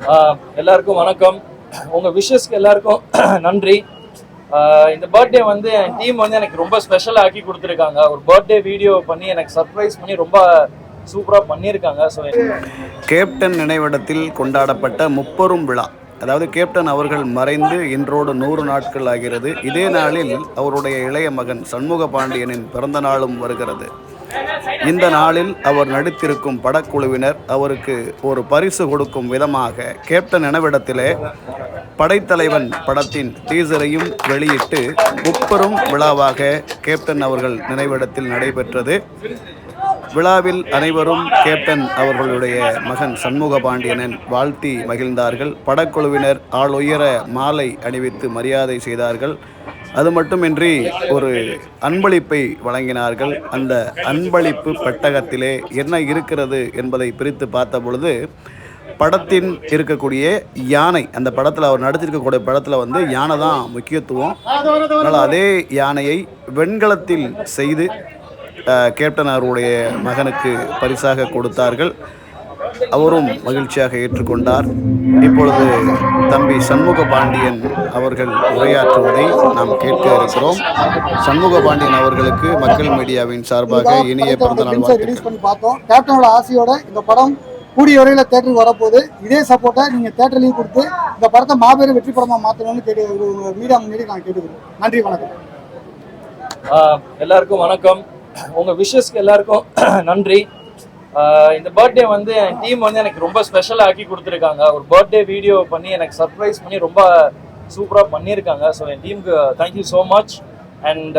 எல்லாருக்கும் வணக்கம். உங்க விஷஸ்க்கு எல்லாருக்கும் நன்றி. இந்த பர்த்டே வந்து என் டீம் வந்து எனக்கு ரொம்ப ஸ்பெஷலாக ஆக்கி கொடுத்துருக்காங்க. ஒரு பர்த்டே வீடியோ பண்ணி எனக்கு சர்ப்ரைஸ் பண்ணி ரொம்ப சூப்பராக பண்ணியிருக்காங்க. ஸோ கேப்டன் நினைவிடத்தில் கொண்டாடப்பட்ட முப்பெரும் விழா அதாவது கேப்டன் அவர்கள் மறைந்து இன்றோடு நூறு நாட்கள் ஆகிறது. இதே நாளில் அவருடைய இளைய மகன் சண்முக பாண்டியனின் பிறந்த நாளும் வருகிறது. இந்த நாளில் அவர் நடித்திருக்கும் படக்குழுவினர் அவருக்கு ஒரு பரிசு கொடுக்கும் விதமாக கேப்டன் நினைவிடத்திலே படைத்தலைவன் படத்தின் டீசரையும் வெளியிட்டு முப்பெரும் விழாவாக கேப்டன் அவர்கள் நினைவிடத்தில் நடைபெற்றது. விழாவில் அனைவரும் கேப்டன் அவர்களுடைய மகன் சண்முக பாண்டியனன் வாழ்த்தி மகிழ்ந்தார்கள். படக்குழுவினர் ஆளுயர மாலை அணிவித்து மரியாதை செய்தார்கள். அது மட்டுமின்றி ஒரு அன்பளிப்பை வழங்கினார்கள். அந்த அன்பளிப்பு பெட்டகத்திலே என்ன இருக்கிறது என்பதை பிரித்து பார்த்த பொழுது படத்தின் இருக்கக்கூடிய யானை அந்த படத்தில் அவர் நடிச்சிருக்கக்கூடிய படத்தில் வந்து யானை தான் முக்கியத்துவம். அதனால் அதே யானையை வெண்கலத்தில் செய்து கேப்டன் அவருடைய மகனுக்கு பரிசாக கொடுத்தார்கள். அவரும் மகிழ்ச்சியாக ஏற்றுக்கொண்டார். இப்பொழுது தம்பி சண்முக பாண்டியன் அவர்கள் உரையாற்றுவதை நாம் கேட்க இருக்கிறோம். சண்முக பாண்டியன் அவர்களுக்கு மக்கள் மீடியாவின் சார்பாக இனிய பிறந்தநாள் ரிலீஸ் பண்ணி பார்த்தோம். கேப்டனோட ஆசையோட இந்த படம் கூடிய வரையில் தேட்டருக்கு வரப்போகுது. இதே சப்போர்ட்டை நீங்கள் தேட்டர்லையும் கொடுத்து இந்த படத்தை மாபெரும் வெற்றி படமாக மாற்றணும்னு கேட்டு மீடியா முன்னாடி நான் கேட்டுக்கிறேன். நன்றி வணக்கம். ஆஹ் எல்லாருக்கும் வணக்கம். உங்க விஷஸ்க்கு எல்லாருக்கும் நன்றி. இந்த பர்த்டே வந்து என் டீம் வந்து எனக்கு ரொம்ப ஸ்பெஷலாக ஆக்கி கொடுத்துருக்காங்க. ஒரு பர்த்டே வீடியோ பண்ணி எனக்கு சர்ப்ரைஸ் பண்ணி ரொம்ப சூப்பராக பண்ணியிருக்காங்க. ஸோ என் டீமுக்கு தேங்க்யூ ஸோ மச் அண்ட்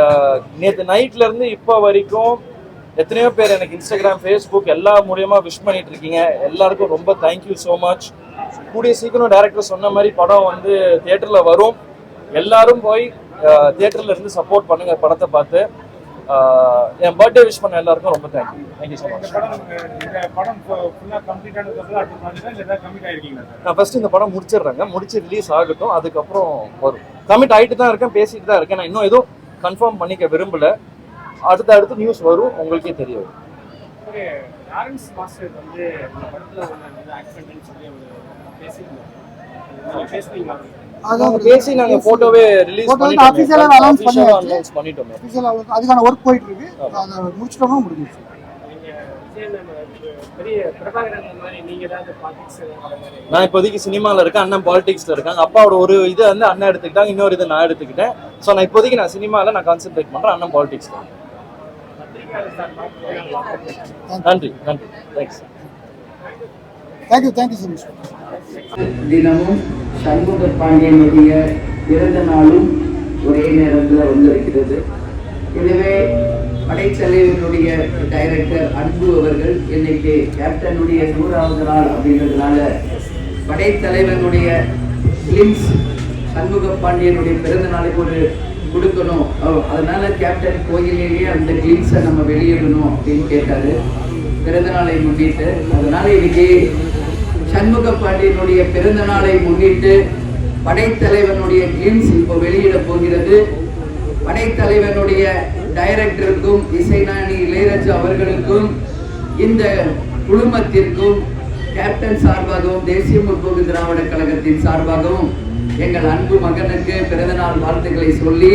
நேற்று நைட்லேருந்து இப்போ வரைக்கும் எத்தனையோ பேர் எனக்கு இன்ஸ்டாகிராம் ஃபேஸ்புக் எல்லா மூலியமாக விஷ் பண்ணிட்டு இருக்கீங்க. எல்லாருக்கும் ரொம்ப தேங்க்யூ ஸோ மச் கூடிய சீக்கிரம் டேரக்டர் சொன்ன மாதிரி படம் வந்து தேட்டரில் வரும். எல்லாரும் போய் தேட்டர்ல இருந்து சப்போர்ட் பண்ணுங்க படத்தை பார்த்து. என் பர்த்டே விஷ் பண்ண எல்லாருக்கும் ரொம்ப thank you thank you so much நான் ஃபர்ஸ்ட் இந்த படம் முடிச்சிடுறேங்க. முடிச்சு ரிலீஸ் ஆகட்டும். அதுக்கப்புறம் வரும். கமிட் ஆயிட்டு தான் இருக்கேன் பேசிட்டு தான் இருக்கேன். நான் இன்னும் எதுவும் கன்ஃபார்ம் பண்ணிக்க விரும்பல. அடுத்து அடுத்து நியூஸ் வரும். உங்களுக்கே தெரிய வரும் ஓகே லாரன்ஸ் மாஸ்டர் வந்து படத்துல ஒன்று ஆக்சிடென்ட்னு சொல்லி பேசுனீங்களா? நாங்க பேசி நாங்க போட்டோவே ரிலீஸ் பண்ணிட்டோம். official ஆ announce பண்ணியாச்சு. அனௌன்ஸ் பண்ணிட்டோமே. Official ஆ அதுக்கான ஒர்க் போயிட்டு இருக்கு அதை முடிச்சிட்டோம்னா நான் இப்போதைக்கு சினிமால இருக்கேன் அண்ணன் பாலிடிக்ஸ்ல இருக்காங்க. அப்பாவோட ஒரு இது வந்து அண்ணன் எடுத்துக்கிட்டாங்க இன்னொரு இது நான் எடுத்துக்கிட்டேன். ஸோ நான் இப்போதைக்கு நான் சினிமால நான் கான்சென்ட்ரேட் பண்றேன் அண்ணன் பாலிடிக்ஸ்ல நன்றி நன்றி. தேங்க்ஸ் தேங்க்யூ தேங்க்யூ ஸோ தினமும் சண்முக பாண்டியனுடைய பிறந்த நாளும் ஒரே நேரத்தில் வந்திருக்கிறது. எனவே படைச்சலைவனுடைய டைரக்டர் அன்பு அவர்கள் இன்னைக்கு கேப்டனுடைய நூறாவது நாள் அப்படின்றதுனால படைத்தலைவனுடைய ஃபிலிம்ஸ் சண்முக பாண்டியனுடைய பிறந்த நாளைக்கு ஒரு கொடுக்கணும். அஹ் அதனால கேப்டன் கோயிலேயே அந்த கிளிம்ஸை நம்ம வெளியிடணும் அப்படின்னு கேட்டாரு. பிறந்த நாளை முன்னிட்டு அதனால இன்னைக்கு சண்முக பாண்டியனுடைய பிறந்த நாளை முன்னிட்டு படைத்தலைவனுடைய கிளிம்ஸ் இப்போ வெளியிட போகிறது. படைத்தலைவனுடைய டைரக்டருக்கும் இசைநாணி இளையராஜா அவர்களுக்கும் இந்த குழுமத்திற்கும் கேப்டன் சார்பாகவும் தேசிய முற்போக்கு திராவிட கழகத்தின் சார்பாகவும் எங்கள் அன்பு மகனுக்கு பிறந்தநாள் வாழ்த்துக்களை சொல்லி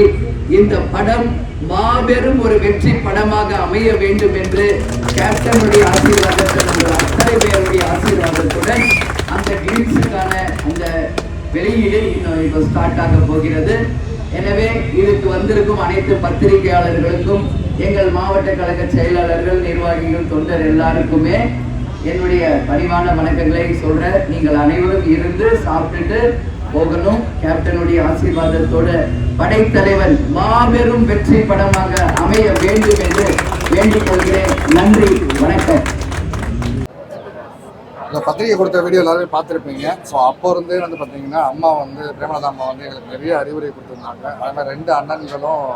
இந்த படம் மாபெரும் ஒரு வெற்றி படமாக அமைய வேண்டும் என்று கேப்டனுடைய ஆசீர்வாதத்தை பேருடைய ஆசீர்வாதத்துடன் அந்த கிளிம்ஸுக்கான அந்த வெளியீடு இன்னும் இப்போ ஸ்டார்ட் ஆக போகிறது. எனவே இதுக்கு வந்திருக்கும் அனைத்து பத்திரிகையாளர்களுக்கும் எங்கள் மாவட்ட கழக செயலாளர்கள் நிர்வாகிகள் தொண்டர் எல்லாருக்குமே என்னுடைய பணிவான வணக்கங்களை சொல்ற நீங்கள் அனைவரும் இருந்து சாப்பிட்டுட்டு போகணும். கேப்டனுடைய ஆசீர்வாதத்தோட படைத்தலைவன் மாபெரும் வெற்றி படமாக அமைய வேண்டும் என்று வேண்டிக் கொள்கிறேன். நன்றி வணக்கம். இந்த பத்திரிகை கொடுத்த வீடியோ எல்லாருமே பார்த்துருப்பீங்க. ஸோ அப்போ இருந்தே வந்து பார்த்தீங்கன்னா அம்மா வந்து பிரேமலதா அம்மா வந்து எங்களுக்கு நிறைய அறிவுரை கொடுத்துருந்தாங்க. அதே மாதிரி ரெண்டு அண்ணன்களும்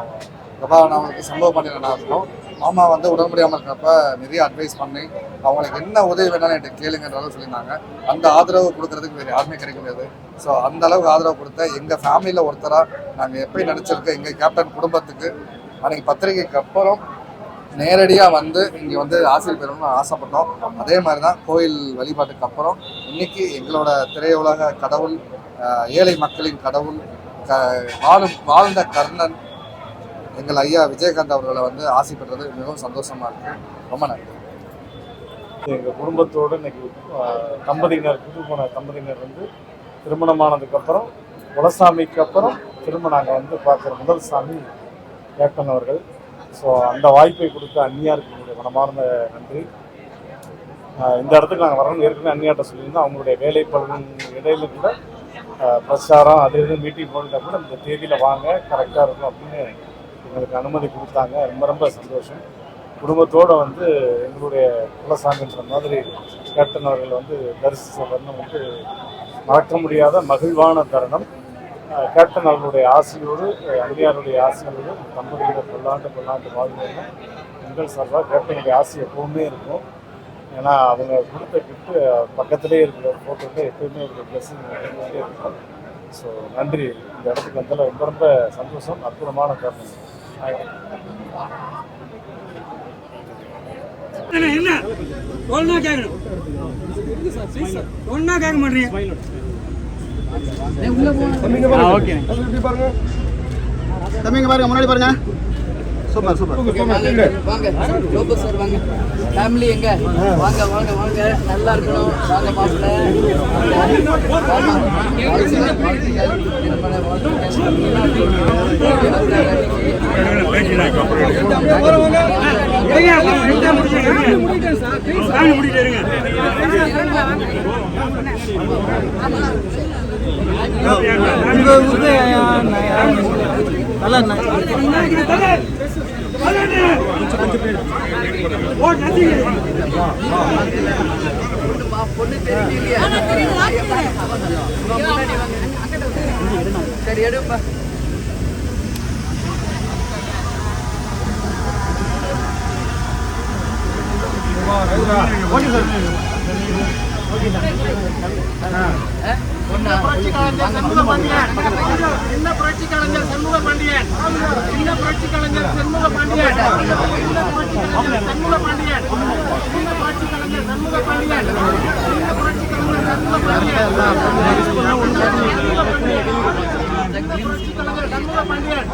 பிரபாகரன் அவங்களுக்கு சம்பவம் பண்ணினா இருக்கும். மாமா வந்து உடம்பு முடியாமல் இருக்கிறப்ப நிறைய அட்வைஸ் பண்ணி அவங்களுக்கு என்ன உதவி வேணாலும் என்கிட்ட கேளுங்கன்றதும் சொல்லியிருந்தாங்க. அந்த ஆதரவு கொடுக்கறதுக்கு வேறு யாருமே கிடைக்க முடியாது ஸோ அந்த அளவுக்கு ஆதரவு கொடுத்த எங்கள் ஃபேமிலியில் ஒருத்தராக நாங்கள் எப்படி நினச்சிருக்கோம் எங்கள் கேப்டன் குடும்பத்துக்கு. அன்றைக்கி பத்திரிகைக்கு அப்புறம் நேரடியாக வந்து இங்கே வந்து ஆசிரியர் பெறணும்னு ஆசைப்பட்டோம். அதே மாதிரி தான் கோயில் வழிபாட்டுக்கு அப்புறம் இன்னைக்கு எங்களோட திரையுலக கடவுள் ஏழை மக்களின் கடவுள் க வாழும் வாழ்ந்த கர்ணன் எங்கள் ஐயா விஜயகாந்த் அவர்களை வந்து ஆசை பெற்றது மிகவும் சந்தோஷமாக இருக்கு. ரொம்ப நன்றி. எங்கள் குடும்பத்தோடு இன்னைக்கு தம்பதியினர் புது போன தம்பதியினர் வந்து திருமணமானதுக்கப்புறம் குலசாமிக்கு அப்புறம் திரும்ப நாங்கள் வந்து பார்க்குற முதல் சாமி ஏக்கன் அவர்கள். ஸோ அந்த வாய்ப்பை கொடுத்த அந்நியாருக்கு என்னுடைய மனமார்ந்த நன்றி. இந்த இடத்துக்கு நாங்கள் வரணும் ஏற்கனவே அந்நியாட்ட சொல்லியிருந்தோம். அவங்களுடைய வேலை பலன் இடையில கூட பிரச்சாரம் அது இது மீட்டிங் போயிருந்தா கூட இந்த தேதியில் வாங்க கரெக்டாக இருக்கும் அப்படின்னு எங்களுக்கு அனுமதி கொடுத்தாங்க. ரொம்ப ரொம்ப சந்தோஷம். குடும்பத்தோடு வந்து எங்களுடைய குலசாமின்ற மாதிரி கேப்டன் அவர்கள் வந்து தரிசித்த தருணம் வந்து மறக்க முடியாத மகிழ்வான தருணம். கேப்டன் அவர்களுடைய ஆசையோடு அஹ் ஆசையோடு தம்பதியினர் பொல்லாண்டு பொல்லாண்டு வாழ்வாங்க எங்கள் சார்பாக கேப்டனுடைய ஆசை எப்பவுமே இருக்கும். ஏன்னா அவங்க கொடுத்த கிஃப்ட்டு பக்கத்துலேயே இருக்கிற ஃபோட்டோவில் எப்பயுமே ஒரு பிளஸிங் இருக்கும். ஸோ நன்றி. இந்த இடத்துக்கு வந்ததில் ரொம்ப ரொம்ப சந்தோஷம். அற்புதமான தருணம் என்ன ஒன்னா கேட்கணும் ஒன்னா கேட்க மாட்டீங்க. தம்பிங்க பாருங்க முன்னாடி பாருங்க சூப்பர் சூப்பர். வாங்க லோபு சார் வாங்க ஃபேமிலி எங்க வாங்க வாங்க வாங்க நல்லா இருக்கணும் வாங்க மாப்பிள்ள இருங்க பொண்ணு தெரியலையா சரி எடுப்பா ஒண்ணா என்ன புரட்சி கலைஞர் சண்முக பாண்டியன் என்ன புரட்சி கலைஞர் சண்முக பாண்டியன் என்ன புரட்சி கலைஞர் சண்முக பாண்டியன் என்ன புரட்சி கலைஞர் சண்முக பாண்டியன் என்ன புரட்சி கலைஞர் சண்முக பாண்டியன் சின்ன புரட்சி கலைஞர் சண்முக பாண்டியன்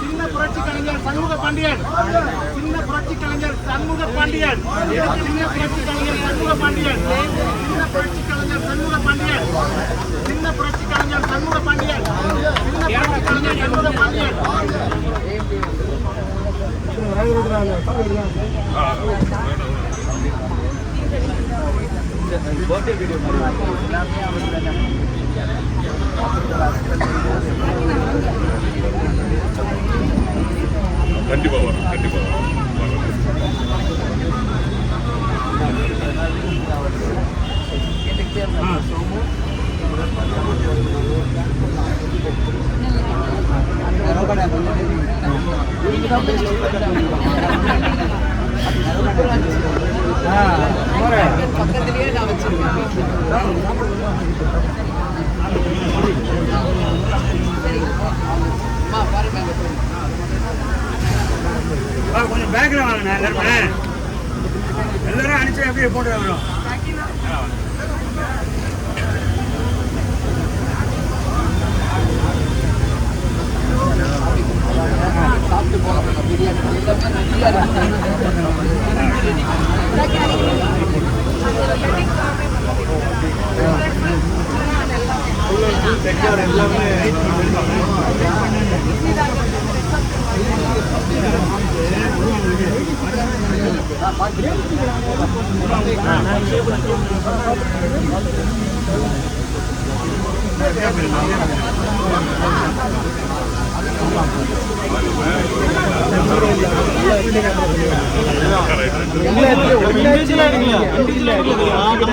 சின்ன புரட்சி கலைஞர் சண்முக பாண்டியன் சின்ன புரட்சி கலைஞர் சண்முக பாண்டியன் சின்ன புரட்சி கலைஞர் சண்முக பாண்டியன் சின்ன புரட்சி கலைஞர் சண்முக பாண்டியன் சின்ன புரட்சி கலைஞர் சண்முக பாண்டியன். சின்ன புரட்சி கலைஞர் சண்முக பாண்டியன். கண்டிப்பா வரும் கண்டிப்பா வரும். பக்கத்துலயே நான் வச்சிருக்கேன் சரி கொஞ்சம் பேக்கில் வாங்கண்ணா எல்லாருமே எல்லாரும் அனுப்பிச்சு அப்படியே போட்டு வரும் சாப்பாடு எல்லாமே எல்லாத்துலயும் ஒன்றாச்சு